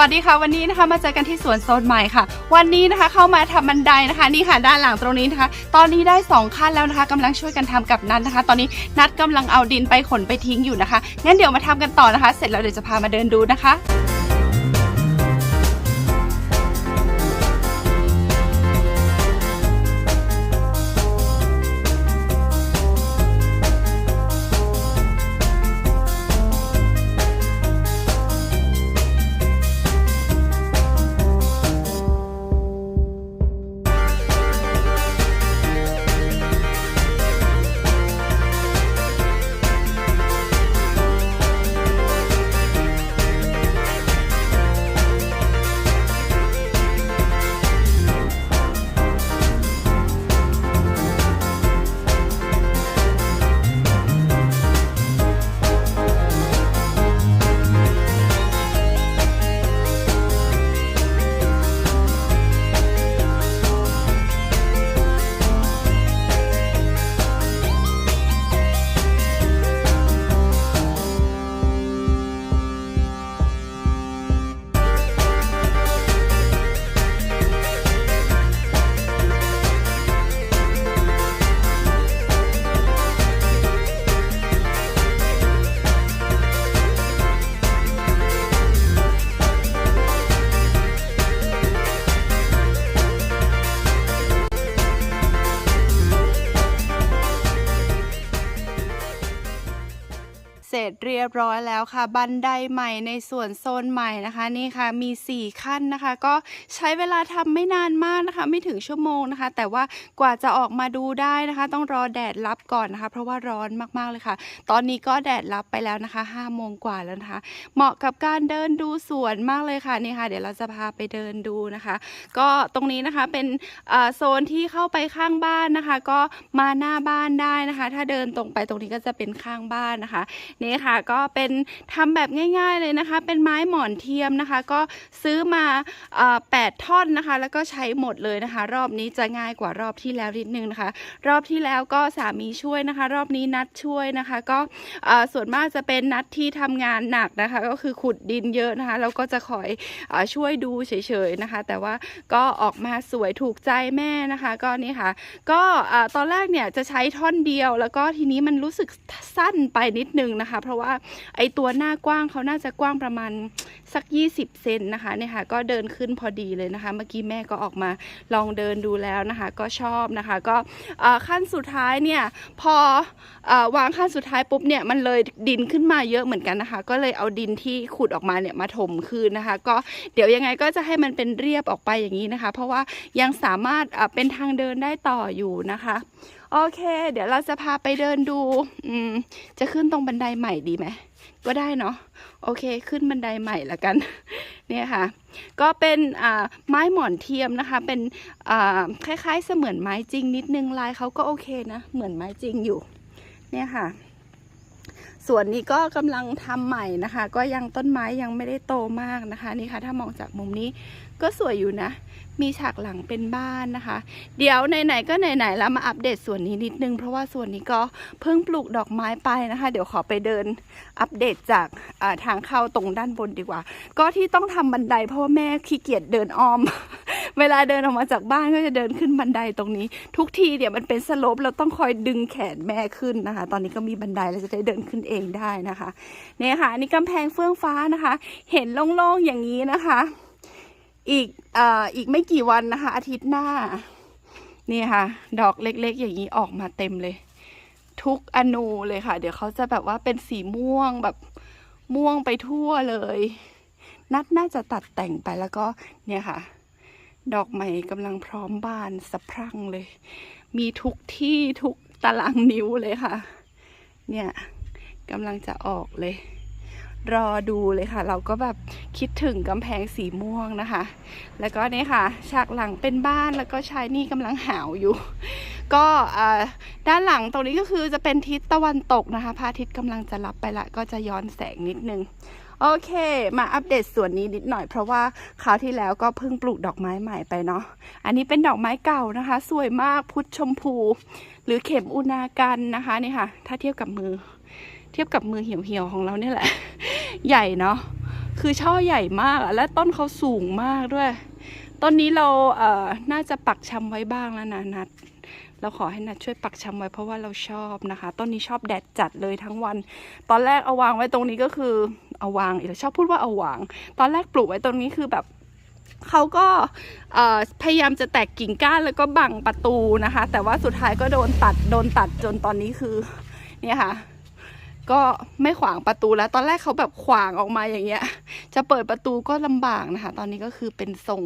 วัสดีค่ะวันนี้นะคะมาเจอกันที่สวนโซนใหม่ค่ะ วันนี้นะคะเข้ามาทำบันไดนะคะนี่ค่ะด้านหลังตรงนี้นะคะ ตอนนี้ได้สองขั้นแล้วนะคะกำลังช่วยกันทำกับนัดนะคะ ตอนนี้นัดกำลังเอาดินไปขนไปทิ้งอยู่นะคะงั้นเดี๋ยวมาทำกันต่อนะคะ เสร็จแล้วเดี๋ยวจะพามาเดินดูนะคะ เรียบร้อยแล้วค่ะ บันไดใหม่ในส่วนโซนใหม่นะคะนี่ค่ะมี 4 ขั้นนะคะ ก็ใช้เวลาทำไม่นานมากนะคะ ไม่ถึงชั่วโมงนะคะ แต่ว่ากว่าจะออกมาดูได้นะคะ ต้องรอแดดรับก่อนนะคะ เพราะว่าร้อนมากๆเลยค่ะ ตอนนี้ก็แดดรับไปแล้วนะคะ5โมงกว่าแล้วนะคะ เหมาะกับการเดินดูสวนมากเลยค่ะนี่ค่ะ เดี๋ยวเราจะพาไปเดินดูนะคะ ก็ตรงนี้นะคะเป็นโซนที่เข้าไปข้างบ้านนะคะ ก็มาหน้าบ้านได้นะคะ ถ้าเดินตรงไปตรงนี้ก็จะเป็นข้างบ้านนะคะนี่ค่ะก็เป็นทำแบบง่าย ๆเลยนะคะ เป็นไม้หมอนเทียมนะคะ ก็ซื้อมาแปดท่อนนะคะ แล้วก็ใช้หมดเลยนะคะ รอบนี้จะง่ายกว่ารอบที่แล้วนิดนึงนะคะ รอบที่แล้วก็สามีช่วยนะคะ รอบนี้นัดช่วยนะคะ ก็ส่วนมากจะเป็นนัดที่ทำงานหนักนะคะ ก็คือขุดดินเยอะนะคะแล้วก็จะคอยอช่วยดูเฉยๆนะคะ แต่ว่าก็ออกมาสวยถูกใจแม่นะคะ ก็นี่ค่ะ ก็ตอนแรกเนี่ยจะใช้ท่อนเดียว แล้วก็ทีนี้มันรู้สึกสั้นไปนิดนึงนะคะ เพราะว่าไอตัวหน้ากว้างเขาน่าจะกว้างประมาณสัก 20 เซนนะคะเนี่ยค่ะก็เดินขึ้นพอดีเลยนะคะ เมื่อกี้แม่ก็ออกมาลองเดินดูแล้วนะคะ ก็ชอบนะคะ ก็ขั้นสุดท้ายเนี่ยพออวางขั้นสุดท้ายปุ๊บเนี่ยมันเลยดินขึ้นมาเยอะเหมือนกันนะคะ ก็เลยเอาดินที่ขุดออกมาเนี่ยมาถมคืนนะคะ ก็เดี๋ยวยังไงก็จะให้มันเป็นเรียบออกไปอย่างนี้นะคะ เพราะว่ายังสามารถเป็นทางเดินได้ต่ออยู่นะคะ โอเค เดี๋ยวเราจะพาไปเดินดู อืม จะขึ้นตรงบันไดใหม่ดีไหม ก็ได้เนาะ โอเค ขึ้นบันไดใหม่ละกัน เนี่ยค่ะ ก็เป็นอ่าไม้หมอนเทียมนะคะ เป็นอ่าคล้ายๆ เสมือนไม้จริงนิดนึง ลายเขาก็โอเคนะ เหมือนไม้จริงอยู่ เนี่ยค่ะ ส่วนนี้ก็กำลังทำใหม่นะคะ ก็ยังต้นไม้ยังไม่ได้โตมากนะคะ นี่ค่ะ ถ้ามองจากมุมนี้ ก็สวยอยู่นะ มีฉากหลังเป็นบ้านนะคะ เดี๋ยวไหนๆก็ไหนๆแล้วมาอัปเดตส่วนนี้นิดนึง เพราะว่าส่วนนี้ก็เพิ่งปลูกดอกไม้ไปนะคะ เดี๋ยวขอไปเดินอัปเดตจากาทางเข้าตรงด้านบนดีกว่า ก็ที่ต้องทำบันไดเพราะว่าแม่ขี้เกียจเดินอ้อม เวลาเดินออกมาจากบ้านก็จะเดินขึ้นบันไดตรงนี้ ทุกทีเดี๋ยวมันเป็นสโลปเราต้องคอยดึงแขนแม่ขึ้นนะคะ ตอนนี้ก็มีบันไดเราจะได้เดินขึ้นเองได้นะคะเนี่ยค่ะนนี่กำแพงเฟื่องฟ้านะคะ เห็นโล่งๆอย่างนี้นะคะ อีกอ่ออีกไม่กี่วันนะคะ อาทิตย์หน้า นี่ค่ะ ดอกเล็กๆ อย่างนี้ออกมาเต็มเลย ทุกอนูเลยค่ะ เดี๋ยวเขาจะแบบว่าเป็นสีม่วงแบบม่วงไปทั่วเลย นัดน่าจะตัดแต่งไปแล้วก็เนี่ยค่ะ ดอกใหม่กำลังพร้อมบานสะพรั่งเลย มีทุกที่ทุกตารางนิ้วเลยค่ะ เนี่ยกำลังจะออกเลย รอดูเลยค่ะ เราก็แบบคิดถึงกำแพงสีม่วงนะคะ แล้วก็นี่ค่ะ ฉากหลังเป็นบ้านแล้วก็ชายนี่กำลังหาวอยู่ ก็อ่าด้านหลังตรงนี้ก็คือจะเป็นทิศตะวันตกนะคะพระอาทิตย์กำลังจะรับไปละก็จะย้อนแสงนิดนึงโอเค มาอัปเดตส่วนนี้นิดหน่อยเพราะว่าคราวที่แล้วก็เพิ่งปลูกดอกไม้ใหม่ไปเนาะ อันนี้เป็นดอกไม้เก่านะคะ สวยมากพุทธชมพู หรือเข็มอุณากันนะคะนี่ค่ะ ถ้าเทียบกับมือ เทียบกับมือเหี่ยวๆของเราเนี่ยแหละ ใหญ่เนาะคือช่อใหญ่มากอะและต้นเขาสูงมากด้วย ต้นนี้เราเอ่อน่าจะปักชำไว้บ้างแล้วนะนัดเราขอให้นัดช่วยปักชำไว้เพราะว่าเราชอบนะคะต้นนี้ชอบแดดจัดเลยทั้งวัน ตอนแรกเอาวางไว้ตรงนี้ก็คือเอาวางอีกแล้วชอบพูดว่าเอาวาง ตอนแรกปลูกไว้ตรงนี้คือแบบเขาก็พยายามจะแตกกิ่งก้านแล้วก็บังประตูนะคะ แต่ว่าสุดท้ายก็โดนตัดโดนตัดจนตอนนี้คือเนี่ยค่ะ ก็ไม่ขวางประตูแล้วตอนแรกเขาแบบขวางออกมาอย่างเงี้ย จะเปิดประตูก็ลำบากนะคะ ตอนนี้ก็คือเป็นทรง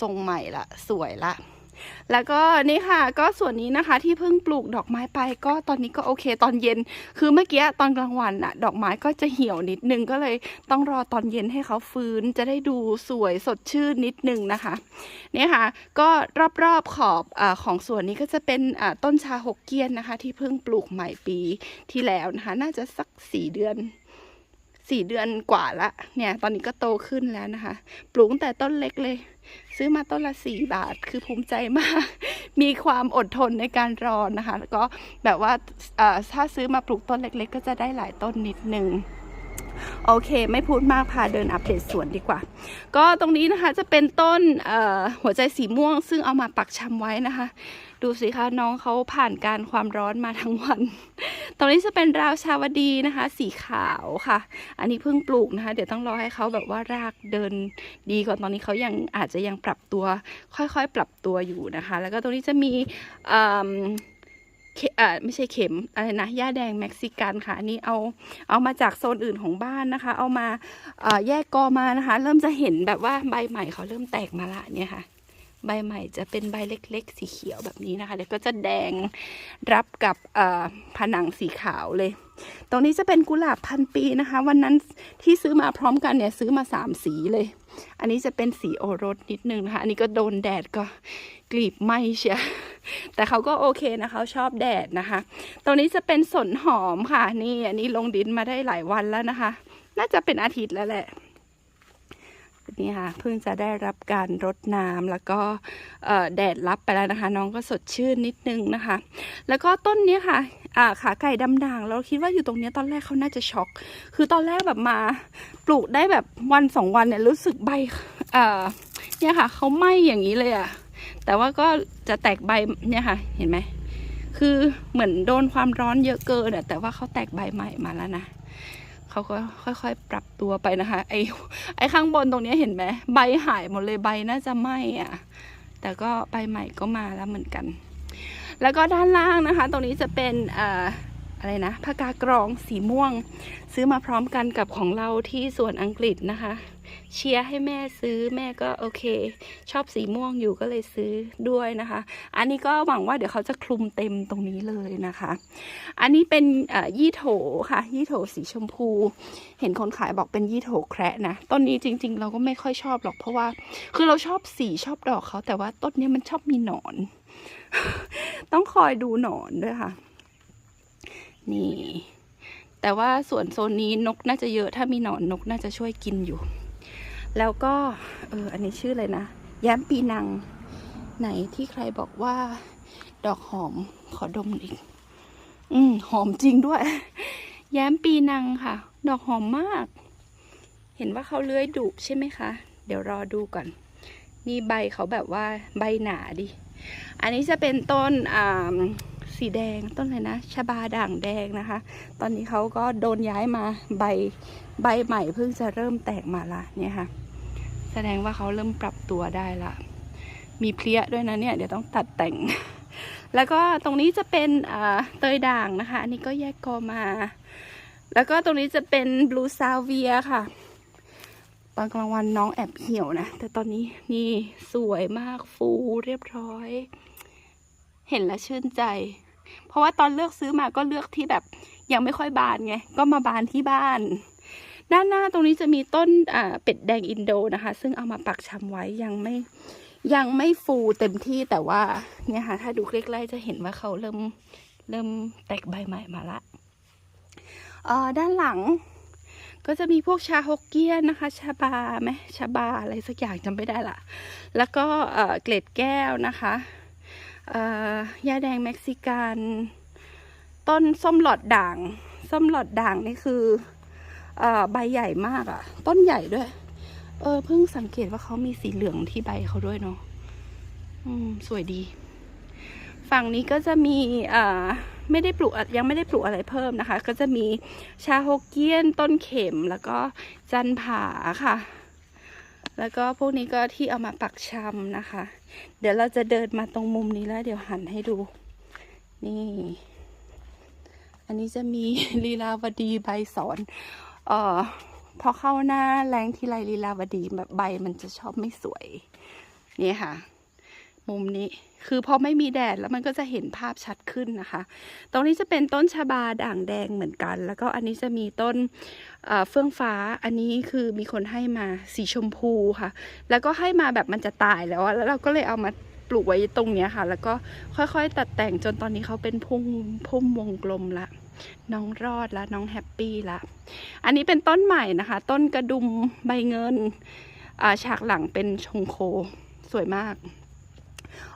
ทรงใหม่ละ สวยละ แล้วก็นี่ค่ะ ก็ส่วนนี้นะคะที่เพิ่งปลูกดอกไม้ไป ก็ตอนนี้ก็โอเค ตอนเย็น คือเมื่อกี้ตอนกลางวันอะดอกไม้ก็จะเหี่ยวนิดนึงก็เลยต้องรอตอนเย็นให้เขาฟื้นจะได้ดูสวยสดชื่นนิดนึงนะคะนี่ค่ะ ก็รอบๆขอบอของสวนนี้ก็จะเป็นต้นชาหกเกี้ยนนะคะ ที่เพิ่งปลูกใหม่ปีที่แล้วนะคะ น่าจะสักสี่เดือนสี่เดือนกว่าละเนี่ย ตอนนี้ก็โตขึ้นแล้วนะคะ ปลูกตั้งแต่ต้นเล็กเลย ซื้อมาต้นละสี่บาทคือภูมิใจมาก มีความอดทนในการรอนะคะ แล้วก็แบบว่าถ้าซื้อมาปลูกต้นเล็ก ๆ ก็จะได้หลายต้นนิดนึงโอเค ไม่พูดมากพาเดินอัปเดตสวนดีกว่า ก็ตรงนี้นะคะจะเป็นต้นหัวใจสีม่วง ซึ่งเอามาปักชำไว้นะคะ ดูสิคะน้องเขาผ่านการความร้อนมาทั้งวัน ตรงนี้จะเป็นราวชาวดีนะคะ สีขาวค่ะ อันนี้เพิ่งปลูกนะคะ เดี๋ยวต้องรอให้เขาแบบว่ารากเดินดีก่อนตอนนี้เขายังอาจจะยังปรับตัว ค่อยๆ ปรับตัวอยู่นะคะ แล้วก็ตรงนี้จะมีเอ่อไม่ใช่เข็มอะไรนะหญ้าแดงเม็กซิกันค่ะ อันนี้เอาเอามาจากโซนอื่นของบ้านนะคะ เอามาแยกกอมานะคะ เริ่มจะเห็นแบบว่าใบใหม่เขาเริ่มแตกมาละเนี่ยค่ะ ใบใหม่จะเป็นใบเล็กๆ สีเขียวแบบนี้นะคะเดี๋ยวก็จะแดงรับกับผนังสีขาวเลย ตรงนี้จะเป็นกุหลาบพันปีนะคะ วันนั้นที่ซื้อมาพร้อมกันเนี่ยซื้อมาสามสีเลย อันนี้จะเป็นสีโอรสนิดนึงนะคะ อันนี้ก็โดนแดดก็กลีบไหมเชียแต่เขาก็โอเคนะคะเขาชอบแดดนะคะ ตรงนี้จะเป็นสนหอมค่ะ นี่อันนี้ลงดินมาได้หลายวันแล้วนะคะ น่าจะเป็นอาทิตย์แล้วแหละ นี่ค่ะเพิ่งจะได้รับการรดน้ำแล้วก็แดดรับไปแล้วนะคะ น้องก็สดชื่นนิดนึงนะคะ แล้วก็ต้นนี้ค่ะอ่าขาไก่ดำด่างเราคิดว่าอยู่ตรงนี้ตอนแรกเขาน่าจะช็อก คือตอนแรกแบบมาปลูกได้แบบวันสองวันเนี่ยรู้สึกใบเอ่อเนี่ยค่ะเขาไหม้อย่างนี้เลยอะแต่ว่าก็จะแตกใบเนี่ยค่ะ เห็นไหมคือเหมือนโดนความร้อนเยอะเกินอะแต่ว่าเขาแตกใบใหม่มาแล้วนะ เขาก็ค่อยๆ ปรับตัวไปนะคะ ไอ้ไอ้ข้างบนตรงนี้เห็นไหมใบหายหมดเลยใบน่าจะไหม้อะแต่ก็ใบใหม่ก็มาแล้วเหมือนกัน แล้วก็ด้านล่างนะคะ ตรงนี้จะเป็นอ่าอะไรนะผ้ากากรองสีม่วง ซื้อมาพร้อมกันกับของเราที่สวนอังกฤษนะคะ เชียร์ให้แม่ซื้อแม่ก็โอเค ชอบสีม่วงอยู่ก็เลยซื้อด้วยนะคะ อันนี้ก็หวังว่าเดี๋ยวเขาจะคลุมเต็มตรงนี้เลยนะคะ อันนี้เป็นยี่โถค่ะ ยี่โถสีชมพู เห็นคนขายบอกเป็นยี่โถแคระนะต้นนี้จริง ๆ เราก็ไม่ค่อยชอบหรอกเพราะว่า คือเราชอบสีชอบดอกเขาแต่ว่าต้นนี้มันชอบมีหนอน ต้องคอยดูหนอนด้วยค่ะ นี่แต่ว่าส่วนโซนนี้นกน่าจะเยอะถ้ามีหนอนนกน่าจะช่วยกินอยู่ แล้วก็เอออันนี้ชื่ออะไรนะ แย้มปีนังไหนที่ใครบอกว่า ดอกหอมขอดมอีกอืมหอมจริงด้วย แย้มปีนังค่ะ ดอกหอมมาก เห็นว่าเขาเลื้อยดุใช่ไหมคะ เดี๋ยวรอดูก่อน นี่ใบเขาแบบว่าใบหนาดิ อันนี้จะเป็นต้นอ่าสีแดงต้นอะไรนะชบาด่างแดงนะคะ ตอนนี้เขาก็โดนย้ายมาใบใบใหม่เพิ่งจะเริ่มแตกมาละเนี่ยค่ะ แสดงว่าเขาเริ่มปรับตัวได้ละมีเพลี้ยด้วยนะเนี่ยเดี๋ยวต้องตัดแต่ง แล้วก็ตรงนี้จะเป็นเตยด่างนะคะ อันนี้ก็แยกกอมา แล้วก็ตรงนี้จะเป็นบลูซาเวียค่ะ ตอนกลางวันน้องแอบเหี่ยวนะ แต่ตอนนี้นี่สวยมากฟูเรียบร้อย เห็นแล้วชื่นใจ เพราะว่าตอนเลือกซื้อมาก็เลือกที่แบบยังไม่ค่อยบานไง ก็มาบานที่บ้าน ด้านหน้าตรงนี้จะมีต้นเป็ดแดงอินโดนะคะ ซึ่งเอามาปักชำไว้ยังไม่ยังไม่ฟูเต็มที่แต่ว่าเนี่ยค่ะ ถ้าดูใกล้ๆจะเห็นว่าเขาเริ่มเริ่มแตกใบใหม่มาละด้านหลังก็จะมีพวกชาฮกเกี้ยนนะคะ ชาบาไหมชาบาอะไรสักอย่างจำไม่ได้ละ แล้วก็เกล็ดแก้วนะคะเอ่อยาแดงเม็กซิกัน ต้นส้มหลอดด่าง ส้มหลอดด่างนี่คือ ใบใหญ่มากอะ่ะ ต้นใหญ่ด้วย เออเพิ่งสังเกตว่าเขามีสีเหลืองที่ใบเขาด้วยเนาะอืม สวยดี ฝั่งนี้ก็จะมีอ่าไม่ได้ปลูกอะยังไม่ได้ปลูกอะไรเพิ่มนะคะ ก็จะมีชาฮกเกี้ยนต้นเข็มแล้วก็จันผาค่ะ แล้วก็พวกนี้ก็ที่เอามาปักชำนะคะ เดี๋ยวเราจะเดินมาตรงมุมนี้แล้ว เดี๋ยวหันให้ดู นี่ อันนี้จะมีลีลาวดีใบสอน เอ่อพอเข้าหน้าแรงทีไรลีลาวดีแบบใบมันจะชอบไม่สวย นี่ค่ะ มุมนี้คือพอไม่มีแดดแล้วมันก็จะเห็นภาพชัดขึ้นนะคะ ตรงนี้จะเป็นต้นชะบาด่างแดงเหมือนกัน แล้วก็อันนี้จะมีต้นเฟื่องฟ้า อันนี้คือมีคนให้มาสีชมพูค่ะ แล้วก็ให้มาแบบมันจะตายแล้ว แล้วเราก็เลยเอามาปลูกไว้ตรงเนี้ยค่ะ แล้วก็ค่อยๆ ตัดแต่งจนตอนนี้เขาเป็นพุ่มพุ่มวงกลมละ น้องรอดละน้องแฮปปี้ละอันนี้เป็นต้นใหม่นะคะ ต้นกระดุมใบเงินาฉากหลังเป็นชงโคสวยมาก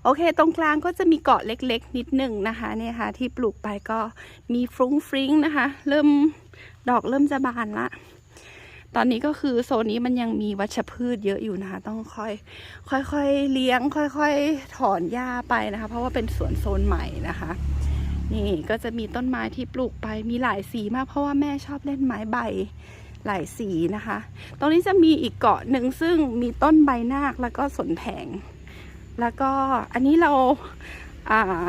โอเค ตรงกลางก็จะมีเกาะเล็ก ๆ นิดหนึ่งนะคะเนี่ยค่ะ ที่ปลูกไปก็มีฟรุ้งฟริ้งนะคะ เริ่มดอกเริ่มจะบานละตอนนี้ก็คือโซนนี้มันยังมีวัชพืชเยอะอยู่นะคะ ต้องค่อยค่อยๆเลี้ยง ค่อย ๆ ถอนหญ้าไปนะคะ เพราะว่าเป็นสวนโซนใหม่นะคะ นี่ก็จะมีต้นไม้ที่ปลูกไปมีหลายสีมากเพราะว่าแม่ชอบเล่นไม้ใบหลายสีนะคะ ตรงนี้จะมีอีกเกาะหนึ่งซึ่งมีต้นใบนาคแล้วก็สนแผง แล้วก็อันนี้เราอ่า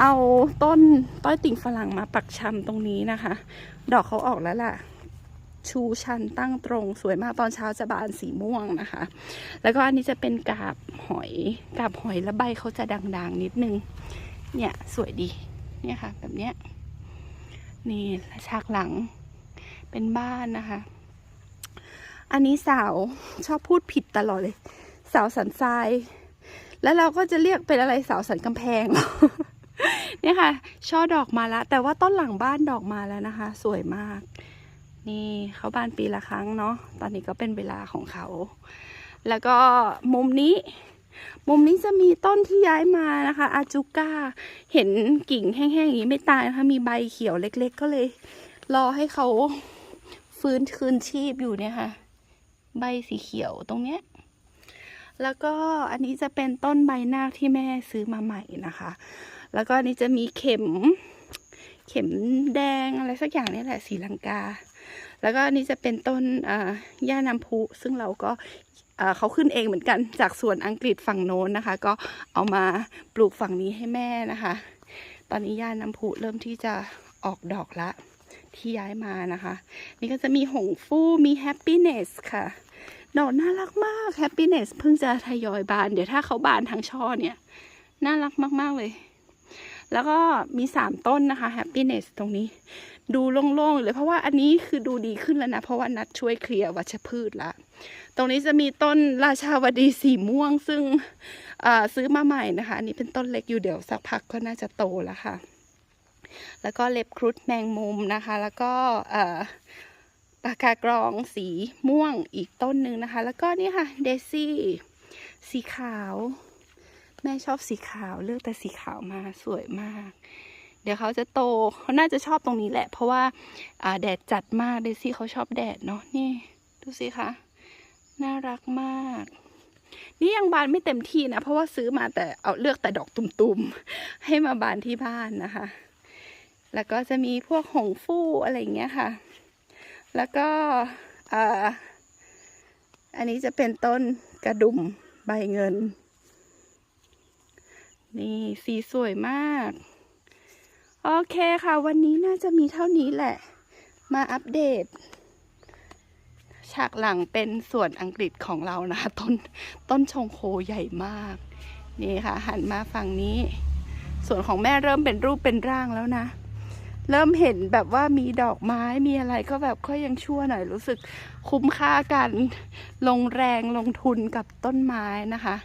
เอาต้นต้อยติ่งฝรั่งมาปักชำตรงนี้นะคะ ดอกเขาออกแล้วล่ะ ชูชันตั้งตรงสวยมากตอนเช้าจะบานสีม่วงนะคะ แล้วก็อันนี้จะเป็นกาบหอย กาบหอยแล้วใบเขาจะด่างๆนิดนึง เนี่ยสวยดี เนี่ยค่ะ แบบเนี้ย นี่ฉากหลังเป็นบ้านนะคะ อันนี้สาวชอบพูดผิดตลอดเลย สาวสันทราย แล้วเราก็จะเรียกเป็นอะไรสาวสันกำแพง เนี่ยค่ะ ช่อดอกมาแล้ว แต่ว่าต้นหลังบ้านดอกมาแล้วนะคะ สวยมาก นี่เขาบานปีละครั้งเนาะ ตอนนี้ก็เป็นเวลาของเขา แล้วก็มุมนี้ มุมนี้จะมีต้นที่ย้ายมานะคะ อาจูก้า เห็นกิ่งแห้งๆอย่างนี้ไม่ตายนะคะ มีใบเขียวเล็ก ๆ ก็เลย รอให้เขาฟื้นคืนชีพอยู่เนี่ยค่ะ ใบสีเขียวตรงเนี้ย แล้วก็อันนี้จะเป็นต้นใบนาคที่แม่ซื้อมาใหม่นะคะ แล้วก็อันนี้จะมีเข็ม เข็มแดงอะไรสักอย่างนี่แหละสีลังกา แล้วก็นนี้จะเป็นต้นอ่าย่าน้ำพุซึ่งเราก็เขาขึ้นเองเหมือนกันจากสวนอังกฤษฝั่งโน้นนะคะ ก็เอามาปลูกฝั่งนี้ให้แม่นะคะ ตอนนี้ย่าน้ำพุเริ่มที่จะออกดอกละที่ย้ายมานะคะ นี่ก็จะมีหงฟู่มี happiness ค่ะดอกน่ารักมาก happiness เพิ่งจะทยอยบาน เดี๋ยวถ้าเขาบานทั้งช่อเนี่ย น่ารักมาก ๆ เลย แล้วก็มีสามต้นนะคะ happiness ตรงนี้ ดูโล่งๆเลย เพราะว่าอันนี้คือดูดีขึ้นแล้วนะ เพราะว่านัดช่วยเคลียร์วัชพืชละตรงนี้จะมีต้นราชาวดีสีม่วงซึ่งซื้อมาใหม่นะคะ อันนี้เป็นต้นเล็กอยู่เดี๋ยวสักพักก็น่าจะโตแล้วค่ะ แล้วก็เล็บครุฑแมงมุมนะคะ แล้วก็ปากกากรองสีม่วงอีกต้นหนึ่งนะคะ แล้วก็นี่ค่ะเดซี่สีขาว แม่ชอบสีขาวเลือกแต่สีขาวมาสวยมาก เดี๋ยวเขาจะโตเขาน่าจะชอบตรงนี้แหละ เพราะว่าแดดจัดมากเดซี่เขาชอบแดดเนาะนี่ ดูสิคะน่ารักมาก นี่ยังบานไม่เต็มที่นะ เพราะว่าซื้อมาแต่เอาเลือกแต่ดอกตุ่มๆ ให้มาบานที่บ้านนะคะ แล้วก็จะมีพวกหงฟู่อะไรอย่างเงี้ยค่ะ แล้วก็ออันนี้จะเป็นต้นกระดุมใบเงิน นี่สีสวยมาก โอเคค่ะ วันนี้น่าจะมีเท่านี้แหละ มาอัปเดต ฉากหลังเป็นส่วนอังกฤษของเรานะคะต้นต้นชงโคใหญ่มาก นี่ค่ะ หันมาฝั่งนี้ ส่วนของแม่เริ่มเป็นรูปเป็นร่างแล้วนะ เริ่มเห็นแบบว่ามีดอกไม้มีอะไรก็แบบก็ยังชั่วหน่อยรู้สึกคุ้มค่าการลงแรงลงทุนกับต้นไม้นะคะ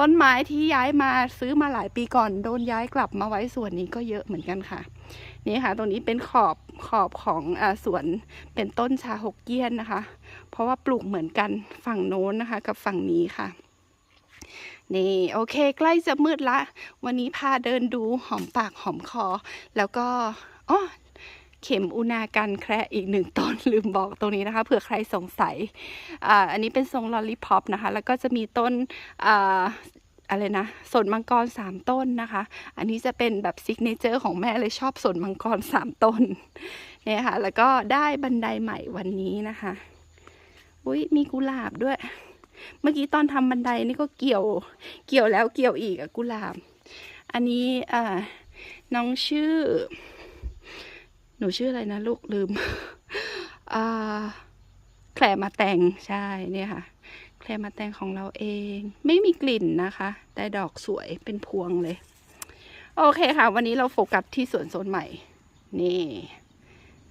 ต้นไม้ที่ย้ายมาซื้อมาหลายปีก่อนโดนย้ายกลับมาไว้ส่วนนี้ก็เยอะเหมือนกันค่ะ นี่ค่ะ ตรงนี้เป็นขอบขอบของอสวนเป็นต้นชาฮกเกี้ยนนะคะ เพราะว่าปลูกเหมือนกันฝั่งโน้นนะคะ กับฝั่งนี้ค่ะนี่โอเค ใกล้จะมืดละ วันนี้พาเดินดูหอมปากหอมคอ แล้วก็อ๋อ เข็มอุณากันแคระอีกหนึ่งต้นลืมบอกตรงนี้นะคะเผื่อใครสงสัยออันนี้เป็นทรงลอลลี่พอปนะคะ แล้วก็จะมีต้นออะไรนะสนมังกรสามต้นนะคะ อันนี้จะเป็นแบบซิกเนเจอร์ของแม่เลยชอบสนมังกรสามต้นเนี่ยค่ะ แล้วก็ได้บันไดใหม่วันนี้นะคะอุ้ยมีกุหลาบด้วย เมื่อกี้ตอนทำบันไดนี่ก็เกี่ยวเกี่ยวแล้วเกี่ยวอีกอะกุหลาบ อันนี้อ่าน้องชื่อ หนูชื่ออะไรนะลูกลืมอ่าแคลมาแต่งใช่เนี่ยค่ะแคลมาแต่งของเราเอง ไม่มีกลิ่นนะคะ แต่ดอกสวยเป็นพวงเลย โอเคค่ะ วันนี้เราโฟกัสที่สวนโซนใหม่ นี่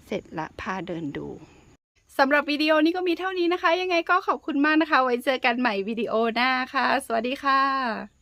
เสร็จละพาเดินดูสำหรับวิดีโอนี้ก็มีเท่านี้นะคะ ยังไงก็ขอบคุณมากนะคะ ไว้เจอกันใหม่วิดีโอหน้าค่ะ สวัสดีค่ะ